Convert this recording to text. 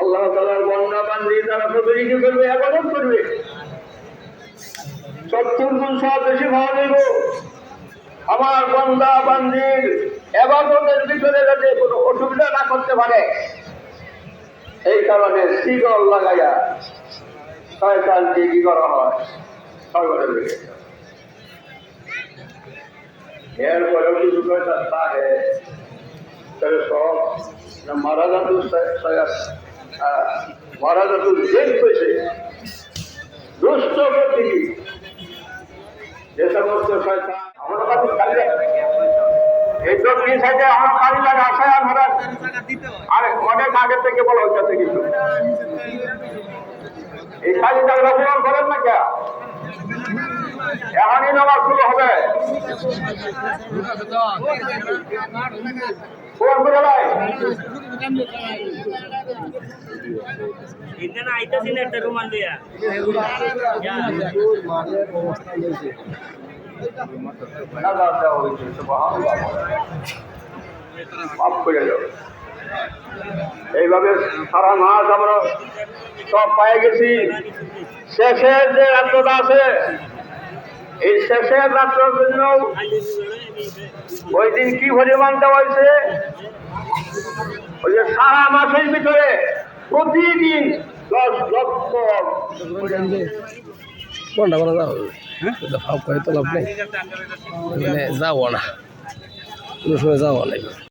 আল্লাহ তালার বন্যা তারা করবে করবে। সত্তর গুণ আমার বন্দা বান্দির এবাদতের ভিতরে যাতে কোনো অসুবিধা না করতে পারে, এই কারণে শিকল লাগাইয়া শয়তানকে কি করা হয়? সর্বদা এরপরেও কিছু শয়তান থাকে তাহলে সব মারা যাতুর মারা যাতুর জেদ পেয়েছে দুষ্ট প্রতিটি যে সমস্ত শয়তান আমার কাছে খালি এই তো কি সাইডে আমার কালি লাগা আশায় আমরা আরে অনেক আগে থেকে বলা হচ্ছে কিন্তু এই জায়গা পূরণ করেন না কে? হয়েছে সুবহানাল্লাহ। মাফ করে যাবে এইভাবে সারা মাস আমরা সব পাই গেছি শেষের যে রাত্রটা আছে এই শেষের রাত্রের জন্য ওই দিন কি পরিমাণ দেওয়া হয়েছে? ওই যে সারা মাসের ভিতরে প্রতিদিন দশ লক্ষ যাও লাভ নেই। মানে না। না।